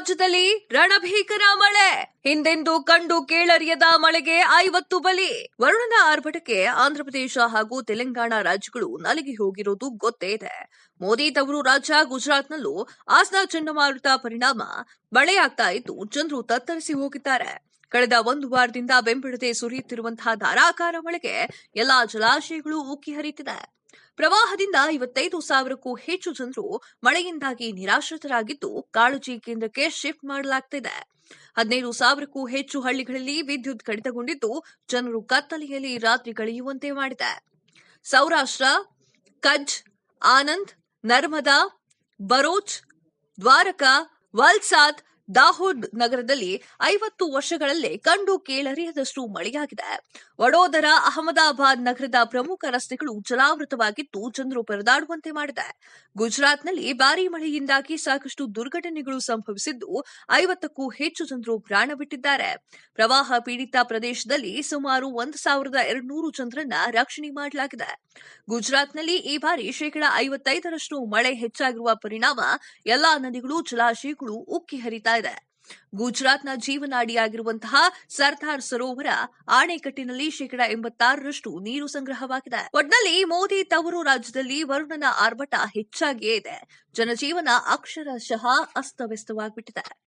ರಾಜ್ಯದಲ್ಲಿ ರಣಭೀಕರ ಮಳೆ. ಹಿಂದೆಂದೂ ಕಂಡು ಕೇಳರಿಯದ ಮಳೆಗೆ ಐವತ್ತು ಬಲಿ. ವರುಣನ ಆರ್ಭಟಕ್ಕೆ ಆಂಧ್ರಪ್ರದೇಶ ಹಾಗೂ ತೆಲಂಗಾಣ ರಾಜ್ಯಗಳು ನಲಗಿ ಹೋಗಿರೋದು ಗೊತ್ತೇ ಇದೆ. ಮೋದಿ ತವರು ರಾಜ್ಯ ಗುಜರಾತ್ನಲ್ಲೂ ಆಸ್ನಾ ಚಂಡಮಾರುತ ಪರಿಣಾಮ ಮಳೆಯಾಗ್ತಾ ಇದ್ದು ಜನರು ತತ್ತರಿಸಿ ಹೋಗಿದ್ದಾರೆ. ಕಳೆದ ಒಂದು ವಾರದಿಂದ ಬೆಂಬಿಡದೆ ಸುರಿಯುತ್ತಿರುವಂತಹ ಧಾರಾಕಾರ ಮಳೆಗೆ ಎಲ್ಲಾ ಜಲಾಶಯಗಳು ಉಕ್ಕಿ ಹರಿಯುತ್ತಿದೆ. ಪ್ರವಾಹದಿಂದ ಐವತ್ತೈದು ಸಾವಿರಕ್ಕೂ ಹೆಚ್ಚು ಜನರು ಮಳೆಯಿಂದಾಗಿ ನಿರಾಶ್ರಿತರಾಗಿದ್ದು ಕಾಳಜಿ ಕೇಂದ್ರಕ್ಕೆ ಶಿಫ್ಟ್ ಮಾಡಲಾಗ್ತಿದೆ. ಹದಿನೈದು ಸಾವಿರಕ್ಕೂ ಹೆಚ್ಚು ಹಳ್ಳಿಗಳಲ್ಲಿ ವಿದ್ಯುತ್ ಕಡಿತಗೊಂಡಿದ್ದು ಜನರು ಕತ್ತಲೆಯಲ್ಲಿ ರಾತ್ರಿ ಕಳೆಯುವಂತೆ ಮಾಡಿದೆ. ಸೌರಾಷ್ಟ್ರ ಕಜ್ ಆನಂದ್, ನರ್ಮದಾ ಬರೋಚ್ ದ್ವಾರಕಾ, ವಲ್ಸಾದ್ ದಾಹೋದ್ ನಗರದಲ್ಲಿ ಐವತ್ತು ವರ್ಷಗಳಲ್ಲೇ ಕಂಡು ಕೇಳರಿಯದಷ್ಟು ಮಳೆಯಾಗಿದೆ. ವಡೋದರ ಅಹಮದಾಬಾದ್ ನಗರದ ಪ್ರಮುಖ ರಸ್ತೆಗಳು ಜಲಾವೃತವಾಗಿದ್ದು ಜನರು ಪರದಾಡುವಂತೆ ಮಾಡಿದೆ. ಗುಜರಾತ್ನಲ್ಲಿ ಭಾರೀ ಮಳೆಯಿಂದಾಗಿ ಸಾಕಷ್ಟು ದುರ್ಘಟನೆಗಳು ಸಂಭವಿಸಿದ್ದು ಐವತ್ತಕ್ಕೂ ಹೆಚ್ಚು ಜನರು ಪ್ರಾಣ ಬಿಟ್ಟಿದ್ದಾರೆ. ಪ್ರವಾಹ ಪೀಡಿತ ಪ್ರದೇಶದಲ್ಲಿ ಸುಮಾರು ಒಂದು ಸಾವಿರದ ಎರಡ್ನೂರು ಜನರನ್ನ ರಕ್ಷಣೆ ಮಾಡಲಾಗಿದೆ. ಗುಜರಾತ್ನಲ್ಲಿ ಈ ಬಾರಿ ಶೇಕಡಾ ಐವತ್ತೈದರಷ್ಟು ಮಳೆ ಹೆಚ್ಚಾಗಿರುವ ಪರಿಣಾಮ ಎಲ್ಲಾ ನದಿಗಳು, ಜಲಾಶಯಗಳು ಉಕ್ಕಿ ಹರಿತಾ ಇದೆ. ಗುಜರಾತ್ನ ಜೀವನಾಡಿಯಾಗಿರುವಂತಹ ಸರ್ದಾರ್ ಸರೋವರ ಆಣೆಕಟ್ಟಿನಲ್ಲಿ ಶೇಕಡಾ ಎಂಬತ್ತಾರರಷ್ಟು ನೀರು ಸಂಗ್ರಹವಾಗಿದೆ. ಒಟ್ನಲ್ಲಿ ಮೋದಿ ತವರು ರಾಜ್ಯದಲ್ಲಿ ವರುಣನ ಆರ್ಭಟ ಹೆಚ್ಚಾಗಿಯೇ ಇದೆ. ಜನಜೀವನ ಅಕ್ಷರಶಃ ಅಸ್ತವ್ಯಸ್ತವಾಗಿಬಿಟ್ಟಿದೆ.